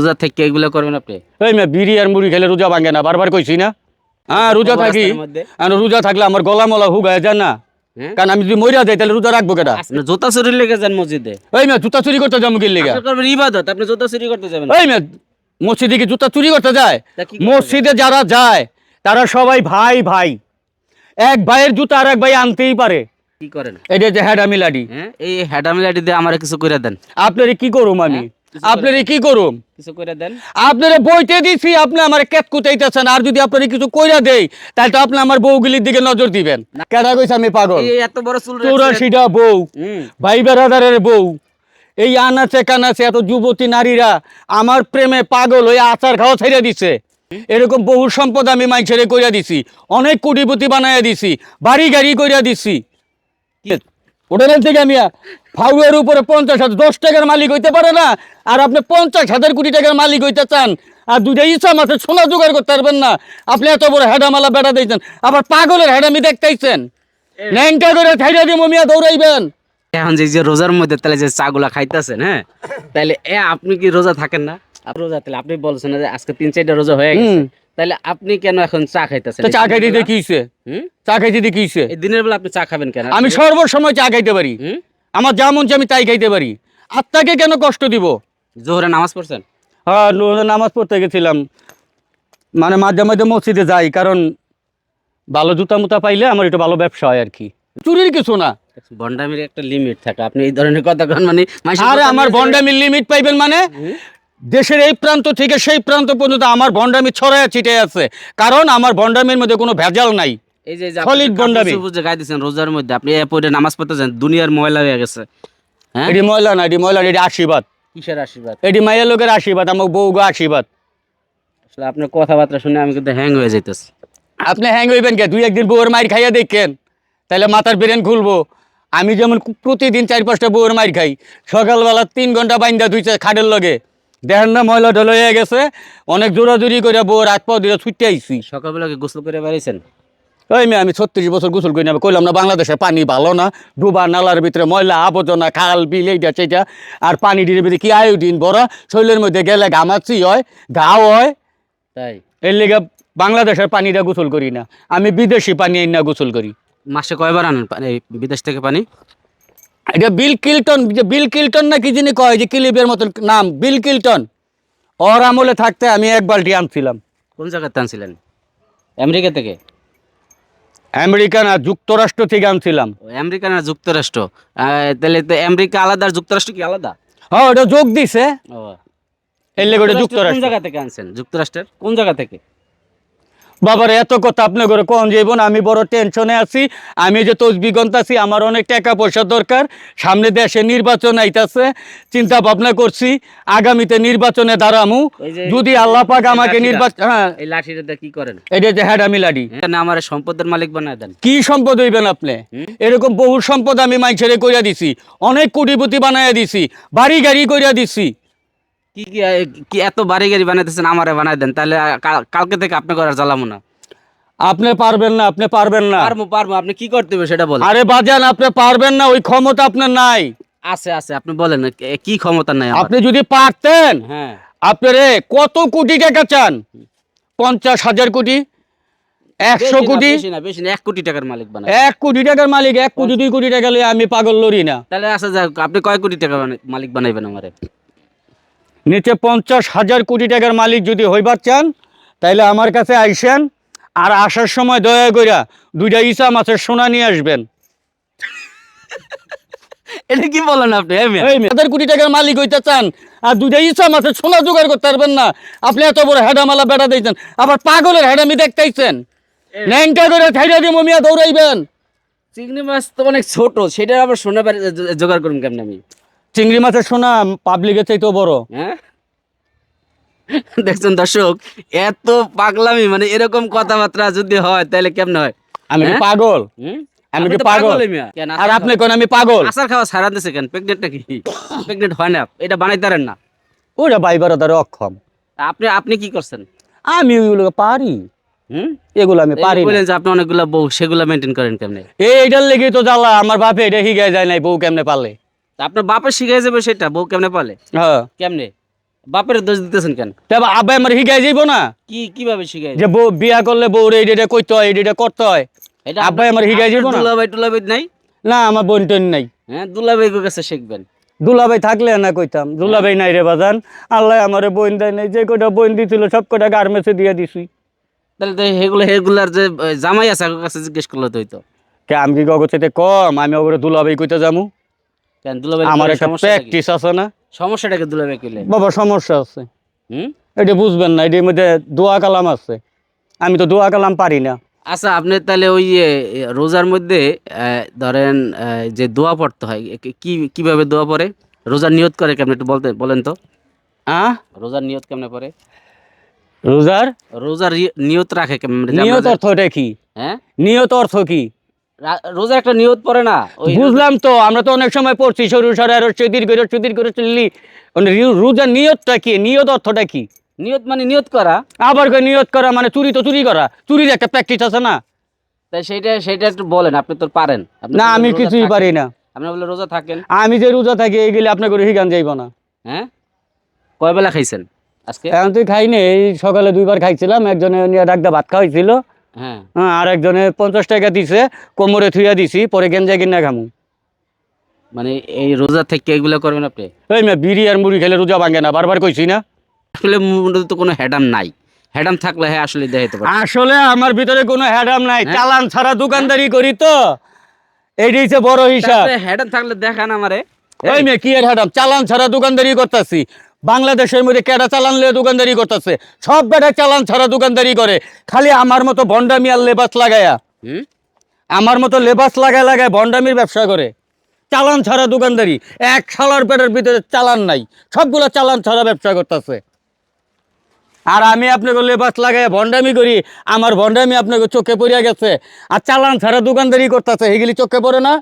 রোজা থেকে এগুলো করবেন আপনি? এই মেয়ে বিড়ি আর মুড়ি খেলে রোজা ভাঙে না বারবার কইছি না। হ্যাঁ রোজা থাকি। আর রোজা থাকলে আমার গলা মলা হুগায় না? হ্যাঁ? কারণ আমি যদি মরিয়া যাই তাহলে রোজা রাখব কেটা জুতা চুরি লেগে যান মসজিদে। এই মেয়ে জুতা চুরি করতে যাব কি লেগে? ইবাদত আপনি জুতা চুরি করতে যাবেন। এই মেয়ে মসজিদে কি জুতা চুরি করতে যায়? মসজিদে যারা যায় তারা সবাই ভাই ভাই। এক ভাইয়ের জুতা আর এক ভাই আনতেই পারে। কি করেন? এটা যে হ্যাডা মিলাডি হ্যাঁ এই হ্যাডামিলাটি দিয়ে আমার কিছু করে দেন। আপনারে কি করুম আমি? হ্যাঁ? আপনারে কি করুম? কিছু করে দেন। আপনারে বইতে দিছি আপনি আমার কেত কুতাইতেছেন আর যদি আপনারে কিছু কইরা দেই তাহলে তো আপনি আমার বউগুলির দিকে নজর দিবেন। কেডা কইছে আমি পাগল? এত বড় চুল রাখছেন। বউ ভাই বেড়াদারের বউ এই আনাচে কানাচে এত যুবতী নারীরা আমার প্রেমে পাগল হয়ে আচার খাওয়া ছেড়ে দিছে। এরকম বহু সম্পদ আমি মাইছেরে কইরা দিছি অনেক কোটিপতি বানাইয়া দিছি বাড়ি গাড়ি কইরা দিছি। হোটেলের থেকে আমি ফাউয়ের উপরে পঞ্চাশ হাজার দশ টাকার মালিক হইতে পারে না। আর আপনি পঞ্চাশ হাজার কোটি টাকার মালিক হইতে চান আর দুইটা ইচ্ছা মাথে সোনা জোগাড় করতে পারবেন না। আপনি এত বড় হেডামালা বেড়া দিয়েছেন আবার পাগলের হেডামি দেখতেইছেন ন্যাংটা করে ছাইড়া দিয়ে মমিয়া দৌড়াইবেন। এখন যে যে রোজার মধ্যে তাহলে যে চাগুলা খাইতেছেন হ্যাঁ? তাহলে এ আপনি কি রোজা থাকেন না? আপনি রোজা তাহলে আপনি বলছেন যে আজকে তিন চারটা রোজা হয়ে গেছে। তাহলে আপনি কেন এখন চা খাইতেছেন? চা খাইতে দিয়ে কি হইছে? চা খাইতে দিয়ে কি হইছে? এই দিনের বেলা আপনি চা খাবেন কেন? আমি সর্বসময় চা খাইতে পারি। আমার যা মন আমি তাই খাইতে পারি। আত্মাকে কেন কষ্ট দিব? জোহরে নামাজ পড়ছেন? হ্যাঁ নামাজ পড়তে গেছিলাম। মানে মাঝে মাঝে মসজিদে যাই কারণ ভালো জুতা মুতা পাইলে আমার একটু ভালো ব্যবসা হয় আর কি। চুরির কিছু না। ভন্ডামির একটা লিমিট থাকে। আপনি এই ধরনের কথা মানে আরে আমার ভণ্ডামির লিমিট পাইবেন মানে? দেশের এই প্রান্ত থেকে সেই প্রান্ত পর্যন্ত আমার ভণ্ডামি ছড়ায় ছিটে আছে। কারণ আমার ভণ্ডামির মধ্যে কোনো ভেজাল নাই। এই যে যে ভণ্ডামি। বুঝে গাই দিচ্ছেন রোজার মধ্যে আপনি পরে নামাজ পড়তে যান দুনিয়ার ময়লা হয়ে গেছে। হ্যাঁ? এটি ময়লা না এটি ময়লা এটি আশীর্বাদ। কিসের আশীর্বাদ? এটি মায়ের লোকের আশীর্বাদ আমার বউ গো আশীর্বাদ। আসলে আপনার কথাবার্তা শুনে আমি কিন্তু হ্যাং হয়ে যাইতেছি। আপনি হ্যাং হইবেন কে? দুই একদিন বউয়ের মাইর খাইয়া দেখেন। তাহলে মাথার ব্রেন খুলবো। আমি যেমন প্রতিদিন চার পাঁচটা বউয়ের মাইর খাই সকালবেলা তিন ঘণ্টা বাইন্দা দুইটা খাটের লগে। দেখেন না ময়লা ঢল হয়ে গেছে। অনেক জোরাজুরি করে বউর হাত পাও দিয়ে ছুটতে আইছি। সকালবেলা গোসল করে বেরিয়েছেন ওই মেয়ে আমি ছত্রিশ বছর গোসল করি না কইলাম না বাংলাদেশের পানি ভালো না ডুবা নালার ভিতরে ময়লা আবর্জনা খাল বিল এইটা সেইটা আর পানি ডির ভিতরে কি আয়োডিন বড় শরীরের মধ্যে গেলে ঘামাচ্ছি হয় ঘাও হয়। তাই? এর লেগে বাংলাদেশের পানিটা গোসল করি না আমি বিদেশি পানি না গোসল করি। মাসে কয়বার আনেন বিদেশ থেকে পানি? এটা বিল কিল্টন যে বিল কিল্টন না কি যিনি কয় যে কিলিপের মতন নাম বিল কিল্টন। ওর আমলে থাকতে আমি এক বালটি আনছিলাম। কোন জায়গাতে আনছিলেন? আমেরিকা থেকে? আমেরিকা না যুক্তরাষ্ট্র থেকে আনছিলাম। আমেরিকা না যুক্তরাষ্ট্র। তাহলে তো আমেরিকা আলাদা আর যুক্তরাষ্ট্র কি আলাদা? হ্যাঁ ওটা যোগ দিছে। ও। এর লেগে ওটা কোন জায়গা থেকে আনছেন? যুক্তরাষ্ট্রের? কোন জায়গা থেকে? বাবার এত কথা আপনি করে কোন যাইব আমি বড় টেনশনে আছি আমি যে তসবি গন্তাছি আমার অনেক টাকা পয়সা দরকার। সামনে দেশে নির্বাচন আইতাছে চিন্তা ভাবনা করছি আগামীতে নির্বাচনে দাঁড়ামু। যদি আল্লাহ পাক আমাকে নির্বাচন হ্যাঁ। এই লাঠিটা কি করেন? এটা যে হ্যাডা মিলাডি এখানে আমার সম্পদের মালিক বানায় দেন? কি সম্পদ হইবেন আপনি? এরকম বহু সম্পদ আমি মাইছেরে কইরা দিছি অনেক কোটিপতি বানাইয়া দিছি বাড়ি গাড়ি কইরা দিছি। কি কি এত বাড়ি গাড়ি বানাইতেছেন আমারে বানায় দেন তাহলে কালকে থেকে আপনি করার জ্বালামো না। আপনি পারবেন না আপনি পারবেন না। পারব পারব আপনি কি করতে হবে সেটা বলেন। আরে বাজান আপনি পারবেন না ওই ক্ষমতা আপনার নাই। আছে আছে আপনি বলেন কি ক্ষমতা নাই আপনি যদি পারতেন হ্যাঁ। আপনারে কত কোটি টাকা চান? পঞ্চাশ হাজার কোটি? একশো কোটি? বেশি না বেশি না এক কোটি টাকার মালিক বানায় এক কোটি টাকার মালিক এক কোটি দুই কোটি টাকা লইয়া আমি পাগল লড়ি না। তাহলে আসা যাক আপনি কয় কোটি টাকা মালিক বানাইবেন আমারে? নিচে পঞ্চাশ হাজার কোটি টাকার মালিক যদি হইবার চান তাইলে আমার কাছে আইসেন আর আসার সময় দয়া কইরা দুইটা ইসা মাছের সোনা নিয়ে আসবেন। এটা কি বলেন আপনি হাজার কোটি টাকার মালিক হইতে চান আর দুইটা ইসা মাছের সোনা জোগাড় করতে পারবেন না। আপনি এত বড় হেডামালা বেড়া দিয়েছেন আবার পাগলের হেডামি দেখতেইছেন ন্যাংটা করে ছাইড়া দিয়ে মমিয়া দৌড়াইবেন। চিংড়ি মাছ তো অনেক ছোট সেটা আবার সোনা জোগাড় করুন কেমন আমি? চিংড়ি মাছের সোনা পাবলিকের চাইতেও বড়। হ্যাঁ? দেখছেন দর্শক এত পাগলামি মানে এরকম কথাবার্তা যদি হয় তাহলে কেমন হয়? আমি হ্যাঁ? পাগল? আমি কি পাগল? পাগলই মিয়া। কেন, আর আপনি কোন আমি পাগল? খাওয়া- খাওয়া সারা দিছে কেন? প্রেগনেন্টটা কি প্রেগনেন্ট হয় না এটা বানাইতে পারেন না। ওরা বাইবার তার অক্ষম। আপনি আপনি কি করছেন? আমি ওইগুলো পারি। এগুলো আমি পারি। যে আপনি অনেকগুলো বউ সেগুলো মেনটেন করেন কেমনে? এইটার লেগে তো জ্বালা আমার বাপে এটা হিগায় যায় নাই বউ কেমনে তা আপনার বাপে শিখে যাবে সেটা বউ কেমনে পালে? হ্যাঁ। কেমনে? বাপের দোষ দিতেছেন কেন? তবে আব্বাই আমার হিগাই যাইব না? কি কীভাবে শিখাই? যে বউ বিয়া করলে বউ রে এটা করতে হয় এটা করতে হয়। এটা আব্বাই আমার হিগাই যাব না? দুলাভাই টুলাভাই নাই? না আমার বোন টোন নাই। হ্যাঁ দুলাভাই কাছে শিখবেন। দুলাভাই থাকলে না কইতাম দুলাভাই নাই রে বাজান। আল্লাহ আমারে বোন দেয় নাই যে কটা বোন দিছিল সব কটা গার্মেন্টসে দিয়ে দিছি। তাহলে তো সেগুলো সেগুলার যে জামাই আছে কাছে জিজ্ঞেস করলে তো হইতো। কে আমি কি গগতে কম? আমি ওগুলো দুলাভাই কইতে যামু? কেন দুলাভাই আমার একটা প্র্যাকটিস আছে না? সমস্যাটাকে দুলাভাই কইলেন? বাবা সমস্যা আছে। হুম? এটা বুঝবেন না এটির মধ্যে দোয়া কালাম আছে। আমি তো দোয়া কালাম পারি না। আচ্ছা আপনি তাহলে ওই রোজার মধ্যে ধরেন যে দোয়া পড়তে হয় কি কীভাবে দোয়া পড়ে? রোজার নিয়ত করে কেমন একটু বলতে বলেন তো। আহ রোজার নিয়ত কেমনে পড়ে? রোজার? রোজার নিয়ত রাখে কেমন? নিয়ত অর্থটা কি? হ্যাঁ? নিয়ত অর্থ কি? রা- রোজার একটা নিয়ত পড়ে না? বুঝলাম তো আমরা তো অনেক সময় পড়ছি সরু সরে করে চুদির করে চললি মানে রোজার নিয়তটা কি? নিয়ত অর্থটা কি? নিয়ত মানে নিয়ত করা। আবার নিয়ত করা মানে চুরি তো চুরি করা। চুরির একটা প্র্যাকটিস আছে না? তাই সেটা সেটা একটু বলেন আপনি তো পারেন। না আমি কিছুই। পারি না। আপনি বলে রোজা থাকেন। আমি যে রোজা থাকি এইগুলি আপনার করে হিগান যাইব না। হ্যাঁ? কয় বেলা খাইছেন আজকে? এখন তুই খাইনি এই সকালে দুইবার খাইছিলাম একজনে নিয়ে ডাকদা ভাত খাওয়াইছিল। হ্যাঁ। হ্যাঁ আর একজনে পঞ্চাশ টাকা দিছে কোমরে থুইয়া দিছি পরে গেঞ্জা কিনা খামু। মানে এই রোজা থেকে এগুলো করবেন আপনি? ওই মেয়ে বিড়ি আর মুড়ি খেলে রোজা ভাঙে না বারবার কইছি না। আসলে মুন্ডে তো কোনো হেডাম নাই। হেডাম থাকলে হ্যাঁ আসলে দেখাইতে পারে আসলে আমার ভিতরে কোনো হ্যাডাম নাই হ্যাঁ? চালান ছাড়া দোকানদারি করি তো। এইটাই হচ্ছে বড় হিসাব। হেডাম থাকলে দেখান আমারে। ওই মেয়ে কি এর হ্যাডাম চালান ছাড়া দোকানদারি করতেছি। বাংলাদেশের মধ্যে কেডা চালান লিয়ে দোকানদারি করতেছে। সব বেটা চালান ছাড়া দোকানদারি করে। খালি আমার মতো ভন্ডামি আর লেবাস লাগায়া। আমার মতো লেবাস লাগায় লাগায় ভন্ডামির ব্যবসা করে। চালান ছাড়া দোকানদারি। এক সালার পেটের ভিতরে চালান নাই। সবগুলো চালান ছাড়া ব্যবসা করতেছে। আর আমি আপনাকে লেবাস লাগাই ভন্ডামি করি। আমার ভন্ডামি আপনাকে চোখে পড়িয়া গেছে। আর চালান ছাড়া দোকানদারি করতেছে। এগুলি চোখে পড়ে না?